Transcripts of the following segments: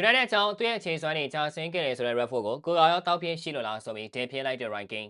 United အကြောင်းသူ့ရဲ့အခြေစွမ်းတွေကြာဆင်းခဲ့တယ်ဆိုတဲ့ Redford ကိုကိုရောတောက်ပြင်းရှိလို့လားဆိုပြီးတင်ပြလိုက်တဲ့ ranking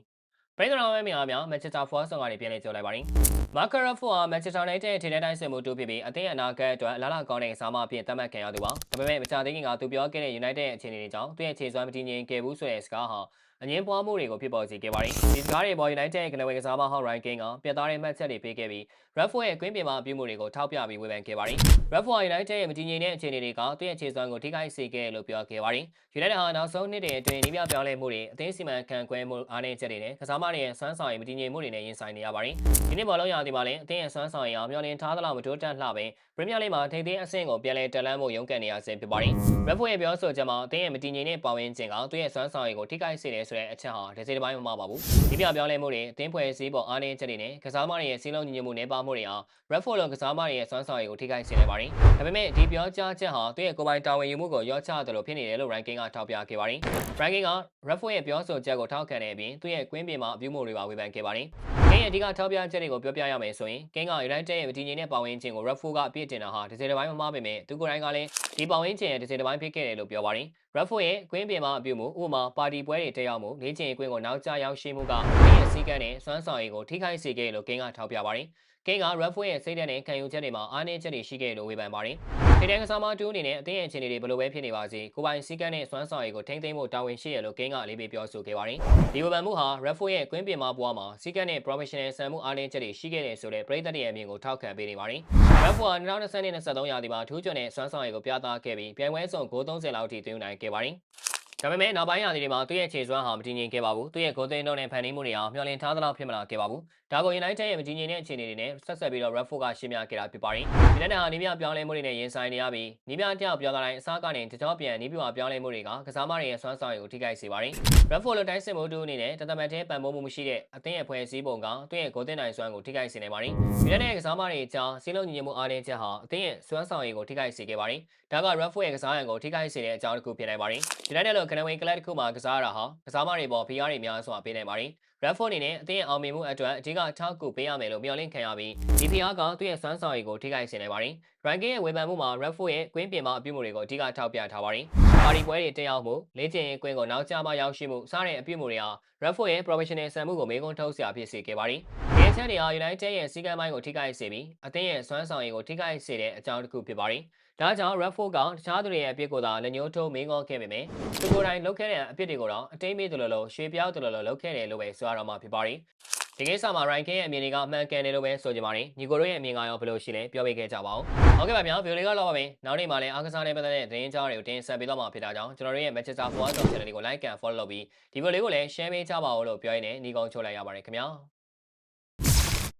ပရိသတ်တော်ရဲ့များများ Manchester Force ဆောင်ကနေပြန်လည်ကြိုလိုက်ပါတယ်။ Marco Rashford ဟာ Manchester United ရဲ့ထိတဲ့တိုင်းစစ်မှုတူဖြစ်ပြီးအသင်းအနာဂတ်အတွက်အလားလာကောင်းတဲ့စားမအဖြစ်သတ်မှတ်ခံရသူပါ။ဒါပေမဲ့မကြာသေးခင်ကသူပြောခဲ့တဲ့ United ရဲ့အခြေအနေတွေကြောင့်သူ့ရဲ့ခြေစွမ်းမတည်ငြိမ်ခဲ့ဘူးဆိုတဲ့စကားဟာ အငင်းပွားမှုတွေကိုဖြစ်ပေါ်စေခဲ့ပါတယ်။ဒီစကားတွေပေါ် United ရဲ့ကနဝေကစားမဟောင်း ranking ကပြတ်သားတဲ့မှတ်ချက်တွေပေးခဲ့ပြီး Rashford ရဲ့ကွင်းပြင်မှာအပြုမှုတွေကိုထောက်ပြပြီးဝေဖန်ခဲ့ပါတယ်။ Rashford ဟာ United ရဲ့မတည်ငြိမ်တဲ့အခြေအနေတွေကသူ့ရဲ့ခြေစွမ်းကိုထိခိုက်စေခဲ့လို့ပြောခဲ့ပါတယ်။ United ဟာနောက်ဆုံးနှစ်တွေအတွင်းနီးပြပြောင်းလဲမှုတွေအသင်းစီမံခန့်ခွဲမှုအားနည်းချက်တွေနဲ့ကစားမတွေရဲ့စွမ်းဆောင်ရည်မတည်ငြိမ်မှုတွေနဲ့ရင်ဆိုင်နေရပါတယ်။ဒီနှစ်ဘောလုံးရာသီမှာလည်းအသင်းရဲ့စွမ်းဆောင်ရည်အောင်မျှော်လင့်ထားသလောက်မတိုးတက်လှပဲပရီးမီးယားလိမှာထိပ်သင်းအဆင့်ကိုပြန်လည်တက်လှမ်းဖို့ရုန်းကန်နေရဆဲဖြစ်ပါတယ်။ Rashford ရဲ့ပြောဆိုချက်မှာအသင်းရဲ့မတည်ငြိမ်တဲ့ပတ်ဝန်းကျင်ကသူ့ရဲ့စွမ်းဆောင်ရည်ကိုထိခိုက်စေတယ်ဆိုတဲ့အချက်ဟာတစ်စိတစ်ပိုင်းမမှားပါဘူး။ဒီပြပြောင်းလဲမှုတွေအသင်းဖွဲ့စည်းပုံအားနည်းချက်တွေနဲ့ကစားမတွေရဲ့စီးလုံးညီညွတ်မှုနှဲပါမှုတွေဟာ Rashford လိုကစားမတွေရဲ့စွမ်းဆောင်ရည်ကိုထိခိုက်စေနိုင်ပါတယ်။ဒါပေမဲ့ဒီပြောကြားချက်ဟာသူ့ရဲ့ကိုယ်ပိုင်တာဝန်ယူမှုကိုရောချတယ်လို့ဖြစ်နေတယ်လို့ ranking ကထောက်ပြခဲ့ပါတယ်။ ranking က Rashford ရဲ့ပြောဆိုချက်ကိုထောက်ခံတဲ့အပြင်သူ့ရဲ့ကွင်းပြင်မှာအပြုမှုတွေပါဝေဖန်ခဲ့ပါတယ်။ကင်းရဲ့အဓိကထောက်ပြချက်တွေကိုပြောပြရမယ်ဆိုရင်ကင်းက United ရဲ့မတည်ငြိမ်တဲ့ပတ်ဝန်းကျင်ကို Rashford ကအပြစ်တင်တာဟာတစ်စိတစ်ပိုင်းမမှားပေမဲ့သူကိုယ်တိုင်ကလည်းဒီပတ်ဝန်းကျင်ရဲ့တစ်စိတစ်ပိုင်းဖြစ်ခဲ့တယ်လို့ပြောပါတယ်။ Rashford ရဲ့ကွင်းပြင်မှာအပြုမှုဥပမာပါတီပွဲတွေတက်ရောက်မှုလေ့ကျင့်ရေးကွင်းကိုနောက်ကျရောက်ရှိမှုကဒီရဲ့စီးကန်းနဲ့စွမ်းဆောင်ရည်ကိုထိခိုက်စေခဲ့လို့ကင်းကထောက်ပြပါတယ်။ ကင်းက Rashford ရဲ့စိတ်ဓာတ်နဲ့ခံယူချက်တွေမှာအားနည်းချက်တွေရှိခဲ့လို့ဝေဖန်ပါတယ်။ထိတဲ့ကစားမတူအနေနဲ့အသင်းရဲ့အခြေအနေတွေဘယ်လိုပဲဖြစ်နေပါစေကိုပိုင်စီးကန်းနဲ့စွမ်းဆောင်ရည်ကိုထိန်းသိမ်းဖို့တာဝန်ရှိရလို့ကင်းကလေးပေးပြောဆိုခဲ့ပါတယ်။ဒီဝေဖန်မှုဟာ Rashford ရဲ့ကွင်းပြင်မှာဘွားမှာစီးကန်းနဲ့ professional ဆန်မှုအားနည်းချက်တွေရှိခဲ့တယ်ဆိုတဲ့ပြည်သက်တွေရဲ့အမြင်ကိုထောက်ခံပေးနေပါတယ်။ Rashford ဟာ2020-23ရာသီမှာထူးချွန်တဲ့စွမ်းဆောင်ရည်ကိုပြသခဲ့ပြီးပြိုင်ပွဲစုံဂိုး30လောက်ထိသွင်းနိုင်ခဲ့ပါတယ်။ ဒါပေမဲ့နောက်ပိုင်းရာသီတွေမှာသူ့ရဲ့ခြေစွမ်းဟာမတည်ငြိမ်ခဲ့ပါဘူး။သူ့ရဲ့ဂိုးသွင်းနှုန်းနဲ့ဖန်တီးမှုတွေဟာမျှော်လင့်ထားသလောက်ဖြစ်မလာခဲ့ပါဘူး။ဒါကို United ရဲ့မတည်ငြိမ်တဲ့အခြေအနေတွေနဲ့ဆက်ဆက်ပြီးတော့ Rashford ကရှင်းပြခဲ့တာဖြစ်ပါတယ်။ဒီလက်နက်ဟာနီးပြပြောင်းလဲမှုတွေနဲ့ရင်ဆိုင်နေရပြီးနီးပြတယောက်ပြောလာတိုင်းအစားကနေတကြောပြန်နီးပြပြောင်းလဲမှုတွေကကစားမတွေရဲ့စွမ်းဆောင်ရည်ကိုထိခိုက်စေပါတယ်။ Rashford လိုတိုင်းစစ်မှုတူအနေနဲ့တသမတ်သေးပံ့ပိုးမှုမရှိတဲ့အသင်းရဲ့ဖွဲ့စည်းပုံကသူ့ရဲ့ဂိုးသွင်းနိုင်စွမ်းကိုထိခိုက်စေနိုင်ပါတယ်။ဒီလက်နက်ကစားမတွေအကြားစီးလုံးညီညွတ်မှုအားနည်းချက်ဟာအသင်းရဲ့စွမ်းဆောင်ရည်ကိုထိခိုက်စေခဲ့ပါတယ်။ဒါက Rashford ရဲ့ကစားရန်ကိုထိခိုက်စေတဲ့အကြောင်းတစ်ခုဖြစ်နိုင်ပါတယ်။ဒီလက်နက်လိုကနဝေကလပ်တစ်ခုမှာကစားရတာဟာကစားမတွေပေါ်ဖိအားတွေများစွာပေးနိုင်ပါတယ်။ Rashford အနေနဲ့အသင်းရဲ့အောင်မြင်မှုအတွက်အဓိကထောက်ကူပေးရမယ်လို့မျှော်လင့်ခံရပြီးဒီဖိအားကသူ့ရဲ့စွမ်းဆောင်ရည်ကိုထိခိုက်စေနိုင်ပါတယ်။ Ranking ရဲ့ဝေဖန်မှုမှာ Rashford ရဲ့ကွင်းပြင်မှာအပြုမှုတွေကိုအဓိကထောက်ပြထားပါတယ်။ပါတီပွဲတွေတက်ရောက်မှုလေ့ကျင့်ရေးကွင်းကိုနောက်ကျမှရောက်ရှိမှုစတဲ့အပြုမှုတွေဟာ Rashford ရဲ့ professional ဆန်မှုကိုမေးခွန်းထုတ်စရာဖြစ်စေခဲ့ပါတယ်။ဒီအ ချက်တွေဟာ United ရဲ့စီးကမ်းပိုင်းကိုထိခိုက်စေပြီးအသင်းရဲ့စွမ်းဆောင်ရည်ကိုထိခိုက်စေတဲ့အကြောင်းတစ်ခုဖြစ်ပါတယ်။ဒါကြောင့် Rashford ကတခြားသူတွေရဲ့အပြစ်ကိုသာလက်ညှိုးထိုးမေးခွန်းခဲ့ပေမဲ့သူကိုယ်တိုင်လုပ်ခဲ့တဲ့အပြစ်တွေကိုတော့အတိတ်မေးသလိုလိုရွှေပြောက်သလိုလိုလုပ်ခဲ့တယ်လို့ပဲဆိုရတော့မှာဖြစ်ပါတယ်။ဒီကိစ္စမှာ Ranking ရဲ့အမြင်တွေကအမှန်ကန်တယ်လို့ပဲဆိုကြပါမယ်။ညီကိုတို့ရဲ့အမြင်ကရောဘယ်လိုရှိလဲပြောပြခဲ့ကြပါဦး။ဟုတ်ကဲ့ပါဗျာဗီဒီယိုလေးကတော့ပါမယ်။နောက်နေ့မှလည်းအားကစားနဲ့ပတ်သက်တဲ့သတင်းကြားတွေကိုတင်ဆက်ပေးတော့မှာဖြစ်တာကြောင့်ကျွန်တော်တို့ရဲ့ Manchester Forward Channel လေးကို Like and Follow လုပ်ပြီးဒီဗီဒီယိုလေးကိုလည်း Share ပေးကြပါဦးလို့ပြောရင်းနဲ့ညီကုန်းချုပ်လိုက်ရပါတယ်ခင်ဗျာ။